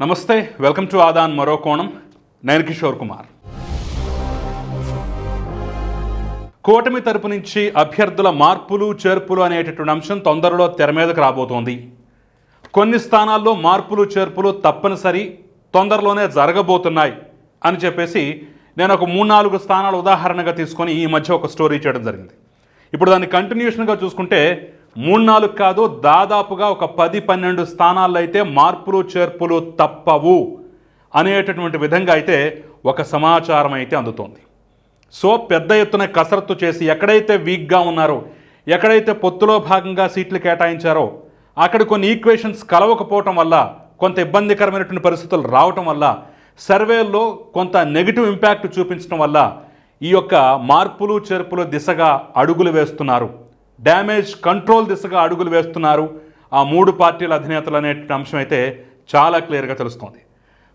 నమస్తే welcome to Aadan మరో కోణం. నేను కిషోర్ కుమార్. కూటమి తరపు నుంచి అభ్యర్థుల మార్పులు చేర్పులు అనేటటువంటి అంశం తొందరలో తెర మీదకు రాబోతోంది. కొన్ని స్థానాల్లో మార్పులు చేర్పులు తప్పనిసరి తొందరలోనే జరగబోతున్నాయి అని చెప్పేసి నేను ఒక మూడు నాలుగు స్థానాలు ఉదాహరణగా తీసుకొని ఈ మధ్య ఒక స్టోరీ చేయడం జరిగింది. ఇప్పుడు దాన్ని కంటిన్యూషన్గా చూసుకుంటే మూడు నాలుగు కాదు దాదాపుగా ఒక పది పన్నెండు స్థానాల్లో అయితే మార్పులు చేర్పులు తప్పవు అనేటటువంటి విధంగా అయితే ఒక సమాచారం అయితే అందుతోంది. సో పెద్ద ఎత్తున కసరత్తు చేసి ఎక్కడైతే వీక్గా ఉన్నారో ఎక్కడైతే పొత్తులో భాగంగా సీట్లు కేటాయించారో అక్కడ కొన్ని ఈక్వేషన్స్ కలవకపోవటం వల్ల కొంత ఇబ్బందికరమైనటువంటి పరిస్థితులు రావటం వల్ల సర్వేల్లో కొంత నెగిటివ్ ఇంపాక్ట్ చూపించడం వల్ల ఈ యొక్క మార్పులు చేర్పుల దిశగా అడుగులు వేస్తున్నారు. డ్యామేజ్ కంట్రోల్ దిశగా అడుగులు వేస్తున్నారు. ఆ మూడు పార్టీల అధినేతలు అనే అంశం అయితే చాలా క్లియర్గా తెలుస్తోంది.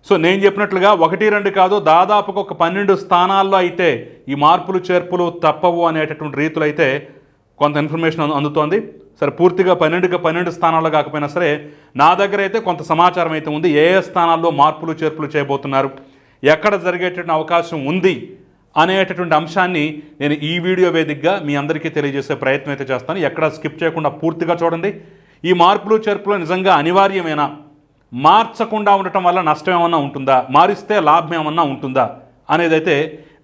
సో నేను చెప్పినట్లుగా ఒకటి రెండు కాదు దాదాపుగా ఒక పన్నెండు స్థానాల్లో అయితే ఈ మార్పులు చేర్పులు తప్పవు అనేటటువంటి రీతులు అయితే కొంత ఇన్ఫర్మేషన్ అందుతోంది. సరే పూర్తిగా పన్నెండుగా పన్నెండు స్థానాల్లో కాకపోయినా సరే నా దగ్గర అయితే కొంత సమాచారం అయితే ఉంది. ఏ ఏ స్థానాల్లో మార్పులు చేర్పులు చేయబోతున్నారు? ఎక్కడ జరిగేటటువంటి అవకాశం ఉంది? అనేటటువంటి అంశాన్ని నేను ఈ వీడియో వేదికగా మీ అందరికీ తెలియజేసే ప్రయత్నం అయితే చేస్తాను. ఎక్కడ స్కిప్ చేయకుండా పూర్తిగా చూడండి. ఈ మార్పులు చేర్పులు నిజంగా అనివార్యమేనా? మార్చకుండా ఉండటం వల్ల నష్టం ఏమన్నా ఉంటుందా? మారిస్తే లాభం ఏమన్నా ఉంటుందా? అనేదైతే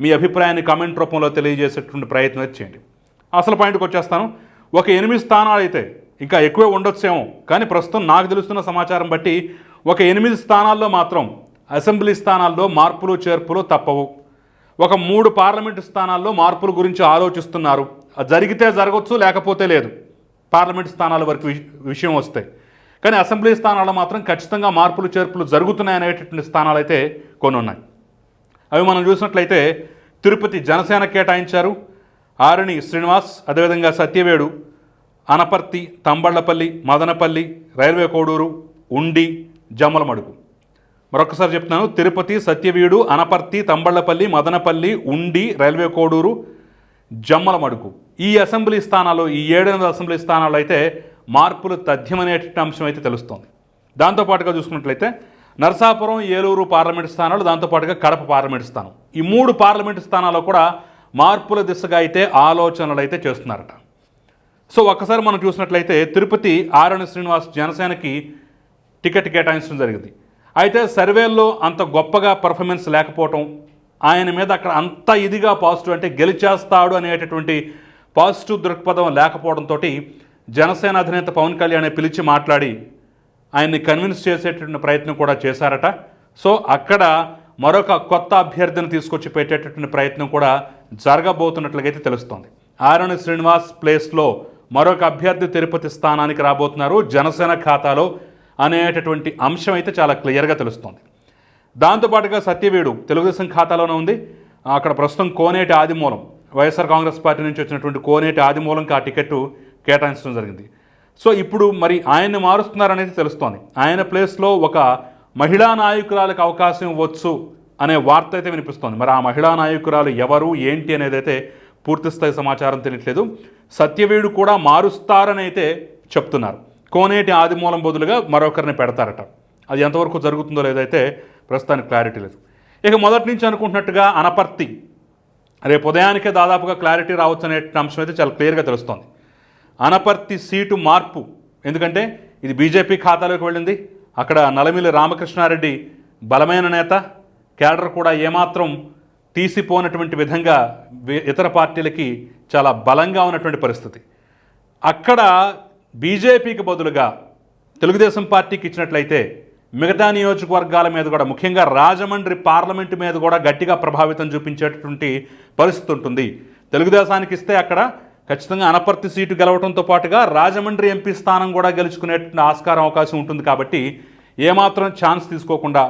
మీ అభిప్రాయాన్ని కామెంట్ రూపంలో తెలియజేసేటువంటి ప్రయత్నం అయితే చేయండి. అసలు పాయింట్కి వచ్చేస్తాను. ఒక ఎనిమిది స్థానాలు అయితే ఇంకా ఎక్కువే ఉండొచ్చేమో కానీ ప్రస్తుతం నాకు తెలుస్తున్న సమాచారం బట్టి ఒక ఎనిమిది స్థానాల్లో మాత్రం అసెంబ్లీ స్థానాల్లో మార్పులు చేర్పులు తప్పవు. ఒక మూడు పార్లమెంటు స్థానాల్లో మార్పుల గురించి ఆలోచిస్తున్నారు. అది జరిగితే జరగవచ్చు లేకపోతే లేదు. పార్లమెంటు స్థానాల వరకు విష- విషయం వస్తే. కానీ అసెంబ్లీ స్థానాల్లో మాత్రం ఖచ్చితంగా మార్పులు చేర్పులు జరుగుతున్నాయి అనేటటువంటి స్థానాలు అయితే కొన్ని ఉన్నాయి. అవి మనం చూసినట్లయితే తిరుపతి జనసేన కేటాయించారు. ఆరణి శ్రీనివాస్ అదేవిధంగా సత్యవేడు అనపర్తి తంబళ్ళపల్లి మదనపల్లి రైల్వే కోడూరు ఉండి జమ్మలమడుగు. మరొకసారి చెప్తున్నాను తిరుపతి సత్యవీడు అనపర్తి తంబళ్ళపల్లి మదనపల్లి ఉండి రైల్వే కోడూరు జమ్మలమడుగు ఈ అసెంబ్లీ స్థానాలు ఈ ఏడెనిమిది అసెంబ్లీ స్థానాలు అయితే మార్పులు తథ్యమనేటువంటి అంశం అయితే తెలుస్తోంది. దాంతోపాటుగా చూసుకున్నట్లయితే నరసాపురం ఏలూరు పార్లమెంటు స్థానాలు దాంతోపాటుగా కడప పార్లమెంటు స్థానం. ఈ మూడు పార్లమెంటు స్థానాల్లో కూడా మార్పుల దిశగా అయితే ఆలోచనలు అయితే చేస్తున్నారట. సో ఒక్కసారి మనం చూసినట్లయితే తిరుపతి ఆరణి శ్రీనివాస్ జనసేనకి టికెట్ కేటాయించడం జరిగింది. అయితే సర్వేల్లో అంత గొప్పగా పర్ఫార్మెన్స్ లేకపోవటం ఆయన మీద అక్కడ అంత ఇదిగా పాజిటివ్ అంటే గెలిచేస్తాడు అనేటటువంటి పాజిటివ్ దృక్పథం లేకపోవడంతో జనసేన అధినేత పవన్ కళ్యాణ్ పిలిచి మాట్లాడి ఆయన్ని కన్విన్స్ చేసేటటువంటి ప్రయత్నం కూడా చేశారట. సో అక్కడ మరొక కొత్త అభ్యర్థిని తీసుకొచ్చి పెట్టేటటువంటి ప్రయత్నం కూడా జరగబోతున్నట్లుగా అయితే తెలుస్తోంది. ఆరణి శ్రీనివాస్ ప్లేస్లో మరొక అభ్యర్థి తిరుపతి స్థానానికి రాబోతున్నారు. జనసేన ఖాతాలో అనేటటువంటి అంశం అయితే చాలా క్లియర్గా తెలుస్తోంది. దాంతోపాటుగా సత్యవేడు తెలుగుదేశం ఖాతాలోనే ఉంది. అక్కడ ప్రస్తుతం Koneti Adimulam YSR Congress party నుంచి వచ్చినటువంటి కోనేటి ఆదిమూలంకి ఆ టికెట్ కేటాయించడం జరిగింది. సో ఇప్పుడు మరి ఆయన్ని మారుస్తున్నారనేది తెలుస్తోంది. ఆయన ప్లేస్లో ఒక మహిళా నాయకురాలకు అవకాశం ఇవ్వచ్చు అనే వార్త అయితే వినిపిస్తోంది. మరి ఆ మహిళా నాయకురాలు ఎవరు ఏంటి అనేది అయితే పూర్తిస్థాయి సమాచారం తెలియట్లేదు. సత్యవేడు కూడా మారుస్తారని అయితే చెప్తున్నారు. కోనేటి ఆదిమూలం బదులుగా మరొకరిని పెడతారట. అది ఎంతవరకు జరుగుతుందో లేదైతే ప్రస్తుతానికి క్లారిటీ లేదు. ఇక మొదటి నుంచి అనుకుంటున్నట్టుగా అనపర్తి. రేపు ఉదయానికే దాదాపుగా క్లారిటీ రావచ్చు అనే అంశం అయితే చాలా క్లియర్గా తెలుస్తోంది. అనపర్తి సీటు మార్పు. ఎందుకంటే ఇది బీజేపీ ఖాతాలోకి వెళ్ళింది. అక్కడ నలమిలి రామకృష్ణారెడ్డి బలమైన నేత. క్యాడర్ కూడా ఏమాత్రం తీసిపోనటువంటి విధంగా ఇతర పార్టీలకి చాలా బలంగా ఉన్నటువంటి పరిస్థితి. అక్కడ బీజేపీకి బదులుగా తెలుగుదేశం పార్టీకి ఇచ్చినట్లయితే మిగతా నియోజకవర్గాల మీద కూడా ముఖ్యంగా రాజమండ్రి పార్లమెంటు మీద కూడా గట్టిగా ప్రభావితం చూపించేటటువంటి పరిస్థితి ఉంటుంది. తెలుగుదేశానికి ఇస్తే అక్కడ ఖచ్చితంగా అనపర్తి సీటు గెలవడంతో పాటుగా రాజమండ్రి ఎంపీ స్థానం కూడా గెలుచుకునేటువంటి ఆస్కారం అవకాశం ఉంటుంది కాబట్టి ఏమాత్రం ఛాన్స్ తీసుకోకుండా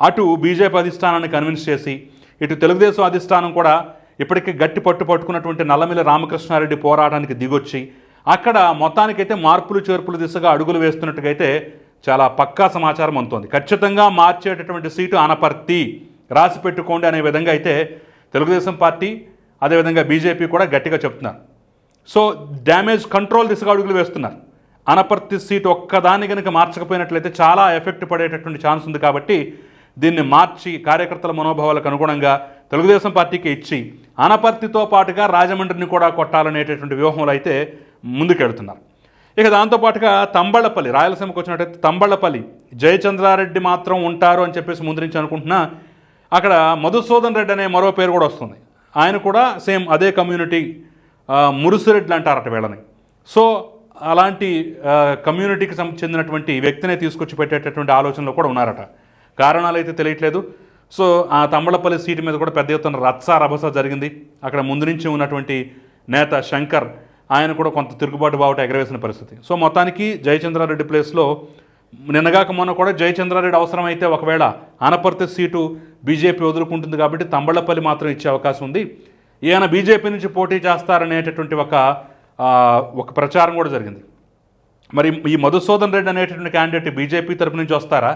అటు బీజేపీ అధిష్టానాన్ని కన్విన్స్ చేసి ఇటు తెలుగుదేశం అధిష్టానం కూడా ఇప్పటికీ గట్టి పట్టు పట్టుకున్నటువంటి నల్లమిల్లి రామకృష్ణారెడ్డి పోరాటానికి దిగొచ్చి అక్కడ మొత్తానికైతే మార్పులు చేర్పులు దిశగా అడుగులు వేస్తున్నట్టుగైతే అయితే చాలా పక్కా సమాచారం అందుతోంది. ఖచ్చితంగా మార్చేటటువంటి సీటు అనపర్తి రాసి పెట్టుకోండి అనే విధంగా అయితే తెలుగుదేశం పార్టీ అదేవిధంగా బీజేపీ కూడా గట్టిగా చెప్తున్నారు. సో డ్యామేజ్ కంట్రోల్ దిశగా అడుగులు వేస్తున్నారు. అనపర్తి సీట్ ఒక్కదాన్ని కనుక మార్చకపోయినట్లయితే చాలా ఎఫెక్ట్ పడేటటువంటి ఛాన్స్ ఉంది కాబట్టి దీన్ని మార్చి కార్యకర్తల మనోభావాలకు అనుగుణంగా తెలుగుదేశం పార్టీకి ఇచ్చి అనపర్తితో పాటుగా రాజమండ్రిని కూడా కొట్టాలనేటటువంటి వ్యూహంలో అయితే ముందుకెడుతున్నారు. ఇక దాంతోపాటుగా తంబళ్ళపల్లి రాయలసీమకు వచ్చినట్టయితే తంబళ్ళపల్లి జయచంద్రారెడ్డి మాత్రం ఉంటారు అని చెప్పేసి ముందు నుంచి అనుకుంటున్నా. అక్కడ మధుసూదన్ రెడ్డి అనే మరో పేరు కూడా వస్తుంది. ఆయన కూడా సేమ్ అదే కమ్యూనిటీ ఆ, మురుసిరెడ్డి అంటారట వీళ్ళని. సో అలాంటి కమ్యూనిటీకి చెందినటువంటి వ్యక్తినే తీసుకొచ్చి పెట్టేటటువంటి ఆలోచనలో కూడా ఉన్నారట. కారణాలు అయితే తెలియట్లేదు. సో ఆ తమ్మలపల్లి సీటు మీద కూడా పెద్ద ఎత్తున రత్స రభస జరిగింది. అక్కడ ముందు నుంచి ఉన్నటువంటి నేత శంకర్ ఆయన కూడా కొంత తిరుగుబాటు బావుట ఎగరవేసిన పరిస్థితి. సో మొత్తానికి జయచంద్రారెడ్డి ప్లేస్లో నిన్నగాక మొన్న కూడా జయచంద్రారెడ్డి అవసరమైతే ఒకవేళ ఆనపర్తి సీటు బీజేపీ వదులుకుంటుంది కాబట్టి తంబళ్ళపల్లి మాత్రం ఇచ్చే అవకాశం ఉంది. ఈయన బీజేపీ నుంచి పోటీ చేస్తారనేటటువంటి ఒక ఒక ప్రచారం కూడా జరిగింది. మరి ఈ మధుసూదన్ రెడ్డి అనేటటువంటి క్యాండిడేట్ బీజేపీ తరపు నుంచి వస్తారా?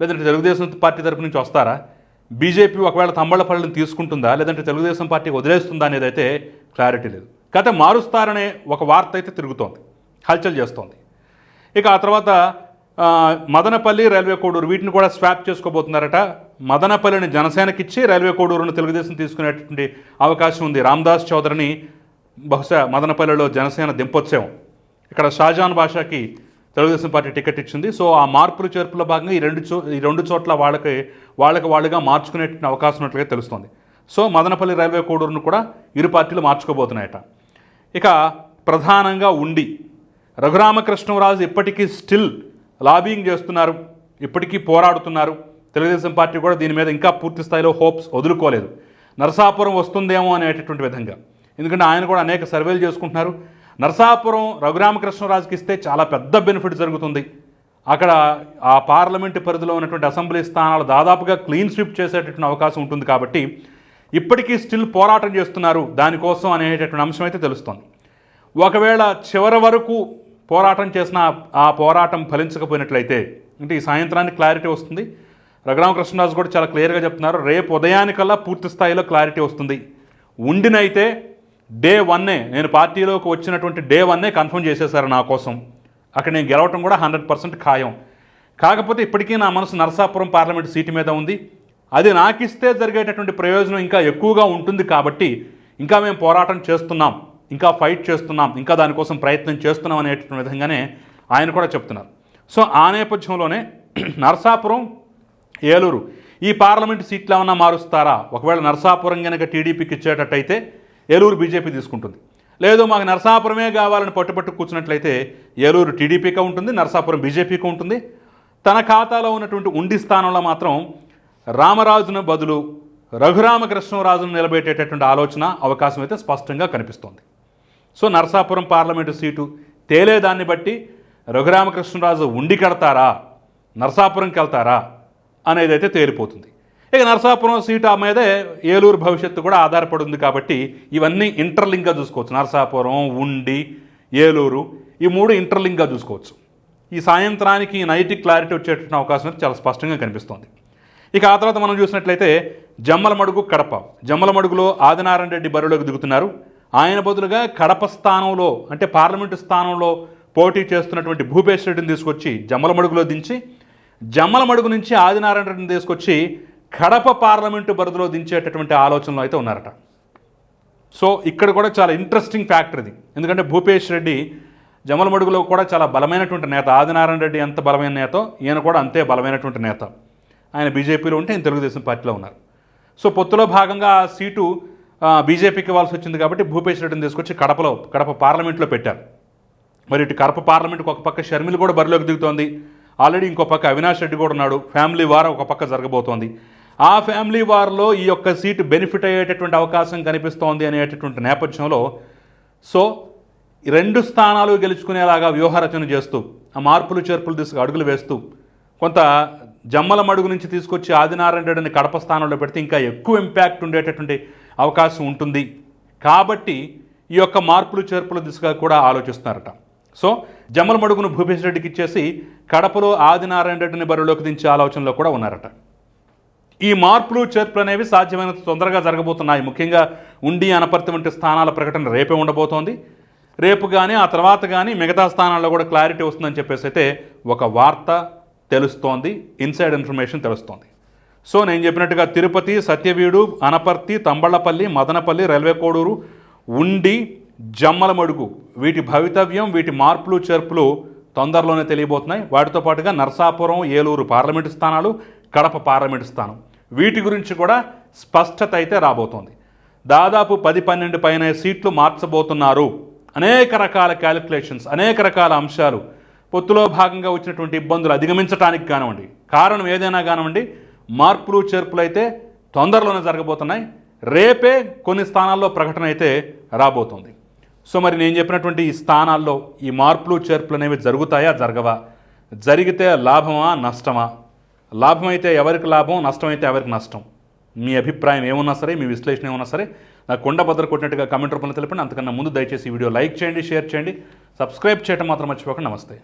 లేదంటే తెలుగుదేశం పార్టీ తరపు నుంచి వస్తారా? బీజేపీ ఒకవేళ తంబళ్ళపల్లిని తీసుకుంటుందా? లేదంటే తెలుగుదేశం పార్టీ వదిలేస్తుందా అనేది అయితే క్లారిటీ లేదు. కథ మారుస్తారనే ఒక వార్త అయితే తిరుగుతోంది హల్చల్ చేస్తోంది. ఇక ఆ తర్వాత మదనపల్లి రైల్వే కోడూరు వీటిని కూడా స్వాప్ చేసుకోబోతున్నారట. మదనపల్లిని జనసేనకిచ్చి రైల్వే కోడూరును తెలుగుదేశం తీసుకునేటువంటి అవకాశం ఉంది. రామ్దాస్ చౌదరిని బహుశా మదనపల్లిలో జనసేన దింపొచ్చాము. ఇక్కడ షాజాన్ భాషకి తెలుగుదేశం పార్టీ టికెట్ ఇచ్చింది. సో ఆ మార్పులు చేర్పులో భాగంగా ఈ రెండు చో ఈ రెండు చోట్ల వాళ్ళకి వాళ్ళకి వాళ్ళుగా మార్చుకునే అవకాశం ఉన్నట్లుగా తెలుస్తోంది. సో మదనపల్లి రైల్వే కోడూరును కూడా ఇరు పార్టీలు మార్చుకోబోతున్నాయట. ఇక ప్రధానంగా ఉండి రఘురామకృష్ణరాజు ఇప్పటికీ స్టిల్ లాబింగ్ చేస్తున్నారు. ఇప్పటికీ పోరాడుతున్నారు. తెలుగుదేశం పార్టీ కూడా దీని మీద ఇంకా పూర్తి స్థాయిలో హోప్స్ వదులుకోలేదు. నరసాపురం వస్తుందేమో అనేటటువంటి విధంగా. ఎందుకంటే ఆయన కూడా అనేక సర్వేలు చేసుకుంటున్నారు. నరసాపురం రఘురామకృష్ణరాజుకి ఇస్తే చాలా పెద్ద బెనిఫిట్ జరుగుతుంది. అక్కడ ఆ పార్లమెంటు పరిధిలో ఉన్నటువంటి అసెంబ్లీ స్థానాలు దాదాపుగా క్లీన్ స్వీప్ చేసేటటువంటి అవకాశం ఉంటుంది కాబట్టి ఇప్పటికీ స్టిల్ పోరాటం చేస్తున్నారు దానికోసం అనేటటువంటి అంశం అయితే తెలుస్తోంది. ఒకవేళ చివరి వరకు పోరాటం చేసిన ఆ పోరాటం ఫలించకపోయినట్లయితే అంటే ఈ సాయంత్రానికి క్లారిటీ వస్తుంది. రఘురామకృష్ణరాజు కూడా చాలా క్లియర్గా చెప్తున్నారు రేపు ఉదయానికల్లా పూర్తి స్థాయిలో క్లారిటీ వస్తుంది. ఉండినైతే డే వన్నే నేను పార్టీలోకి వచ్చినటువంటి డే వన్నే కన్ఫర్మ్ చేసేశారు నా కోసం. అక్కడ నేను గెలవటం కూడా హండ్రెడ్ పర్సెంట్ ఖాయం. కాకపోతే ఇప్పటికీ నా మనసు నరసాపురం పార్లమెంట్ సీటు మీద ఉంది. అది నాకిస్తే జరిగేటటువంటి ప్రయోజనం ఇంకా ఎక్కువగా ఉంటుంది కాబట్టి ఇంకా మేము పోరాటం చేస్తున్నాం ఇంకా ఫైట్ చేస్తున్నాం ఇంకా దానికోసం ప్రయత్నం చేస్తున్నాం అనేటటువంటి విధంగానే ఆయన కూడా చెప్తున్నారు. సో ఆ నేపథ్యంలోనే నరసాపురం ఏలూరు ఈ పార్లమెంట్ సీట్లు ఏమన్నా మారుస్తారా? ఒకవేళ నరసాపురం కనుక టీడీపీకి ఇచ్చేటట్టయితే ఏలూరు బీజేపీ తీసుకుంటుంది. లేదు మాకు నరసాపురమే కావాలని పట్టుపట్టు కూర్చున్నట్లయితే ఏలూరు టీడీపీగా ఉంటుంది నరసాపురం బీజేపీకి ఉంటుంది. తన ఖాతాలో ఉన్నటువంటి ఉండి స్థానంలో మాత్రం రామరాజును బదులు రఘురామకృష్ణరాజును నిలబెట్టేటటువంటి ఆలోచన అవకాశం అయితే స్పష్టంగా కనిపిస్తోంది. సో నరసాపురం పార్లమెంటు సీటు తేలేదాన్ని బట్టి రఘురామకృష్ణరాజు ఉండి కడతారా? నరసాపురంకి వెళ్తారా? అనేది అయితే తేలిపోతుంది. ఇక నరసాపురం సీటు ఆ మీదే ఏలూరు భవిష్యత్తు కూడా ఆధారపడి ఉంది కాబట్టి ఇవన్నీ ఇంటర్లింక్గా చూసుకోవచ్చు. నరసాపురం ఉండి ఏలూరు ఈ మూడు ఇంటర్లింక్గా చూసుకోవచ్చు. ఈ సాయంత్రానికి నైటిక్ క్లారిటీ వచ్చేటటువంటి అవకాశం అయితే చాలా స్పష్టంగా కనిపిస్తోంది. ఇక ఆ తర్వాత మనం చూసినట్లయితే జమ్మలమడుగు కడప. జమ్మలమడుగులో ఆదినారాయణ రెడ్డి బరిలోకి దిగుతున్నారు. ఆయన బదులుగా కడప స్థానంలో అంటే పార్లమెంటు స్థానంలో పోటీ చేస్తున్నటువంటి భూపేష్ రెడ్డిని తీసుకొచ్చి జమ్మలమడుగులో దించి జమ్మలమడుగు నుంచి ఆదినారాయణ రెడ్డిని తీసుకొచ్చి కడప పార్లమెంటు బరిధిలో దించేటటువంటి ఆలోచనలో అయితే ఉన్నారట. సో ఇక్కడ కూడా చాలా ఇంట్రెస్టింగ్ ఫ్యాక్టర్ ఇది. ఎందుకంటే భూపేష్ రెడ్డి జమలమడుగులో కూడా చాలా బలమైనటువంటి నేత ఆదినారాయణ రెడ్డి ఎంత బలమైన నేతో ఈయన కూడా అంతే బలమైనటువంటి నేత. ఆయన బీజేపీలో ఉంటే ఆయన తెలుగుదేశం పార్టీలో ఉన్నారు. సో పొత్తులో భాగంగా ఆ సీటు బీజేపీకి ఇవ్వాల్సి వచ్చింది కాబట్టి భూపేష్ రెడ్డిని తీసుకొచ్చి కడపలో కడప పార్లమెంట్లో పెట్టారు. మరి ఇటు కడప పార్లమెంట్కి ఒక పక్క షర్మిలు కూడా బరిలోకి దిగుతోంది. ఆల్రెడీ ఇంకో పక్క అవినాష్ రెడ్డి కూడా ఉన్నాడు. ఫ్యామిలీ వార్ ఒక పక్క జరగబోతోంది. ఆ ఫ్యామిలీ వార్లో ఈ యొక్క సీటు బెనిఫిట్ అయ్యేటటువంటి అవకాశం కనిపిస్తోంది అనేటటువంటి నేపథ్యంలో సో రెండు స్థానాలు గెలుచుకునేలాగా వ్యూహరచన చేస్తూ ఆ మార్పులు చేర్పులు తీసుకు అడుగులు వేస్తూ కొంత జమ్మల మడుగు నుంచి తీసుకొచ్చి ఆదినారాయణ రెడ్డిని కడప స్థానంలో పెడితే ఇంకా ఎక్కువ ఇంపాక్ట్ ఉండేటటువంటి అవకాశం ఉంటుంది. కాబట్టి ఈ యొక్క మార్పులు చేర్పుల దిశగా కూడా ఆలోచిస్తున్నారట. సో జమ్మల మడుగును భూపేశ్ రెడ్డికి ఇచ్చేసి కడపలో ఆదినారాయణ రెడ్డిని బరిలోకి దించే ఆలోచనలో కూడా ఉన్నారట. ఈ మార్పులు చేర్పులు అనేవి సాధ్యమైనంత తొందరగా జరగబోతున్నాయి. ముఖ్యంగా ఉండి అనపర్తి వంటి స్థానాల ప్రకటన రేపే ఉండబోతోంది. రేపు కానీ ఆ తర్వాత కానీ మిగతా స్థానాల్లో కూడా క్లారిటీ వస్తుందని చెప్పేసి అయితే ఒక వార్త తెలుస్తోంది ఇన్సైడ్ ఇన్ఫర్మేషన్ తెలుస్తోంది. సో నేను చెప్పినట్టుగా తిరుపతి సత్యవీడు అనపర్తి తంబళ్ళపల్లి మదనపల్లి రైల్వే కోడూరు ఉండి జమ్మలమడుగు వీటి భవితవ్యం వీటి మార్పులు చేర్పులు తొందరలోనే తెలియబోతున్నాయి. వాటితో పాటుగా నర్సాపురం ఏలూరు పార్లమెంటు స్థానాలు కడప పార్లమెంటు స్థానం. వీటి గురించి కూడా స్పష్టత అయితే రాబోతోంది. దాదాపు పది పన్నెండు పైన సీట్లు మార్చబోతున్నారు. అనేక రకాల క్యాలిక్యులేషన్స్ అనేక రకాల అంశాలు పొత్తులో భాగంగా వచ్చినటువంటి ఇబ్బందులు అధిగమించడానికి కానివ్వండి. కారణం ఏదైనా కానివ్వండి మార్పులు చేర్పులు అయితే తొందరలోనే జరగబోతున్నాయి. రేపే కొన్ని స్థానాల్లో ప్రకటన అయితే రాబోతుంది. సో మరి నేను చెప్పినటువంటి ఈ స్థానాల్లో ఈ మార్పులు చేర్పులు అనేవి జరుగుతాయా జరగవా? జరిగితే లాభమా నష్టమా? లాభం అయితే ఎవరికి లాభం నష్టం అయితే ఎవరికి నష్టం? మీ అభిప్రాయం ఏమున్నా సరే మీ విశ్లేషణ ఏమన్నా సరే నాకు కొండ బద్దర కొట్టినట్టుగా కామెంట్ రూపంలో తెలపండి. అంతకన్నా ముందు దయచేసి ఈ వీడియో లైక్ చేయండి షేర్ చేయండి. సబ్స్క్రైబ్ చేయడం మాత్రం మర్చిపోకండి. నమస్తే.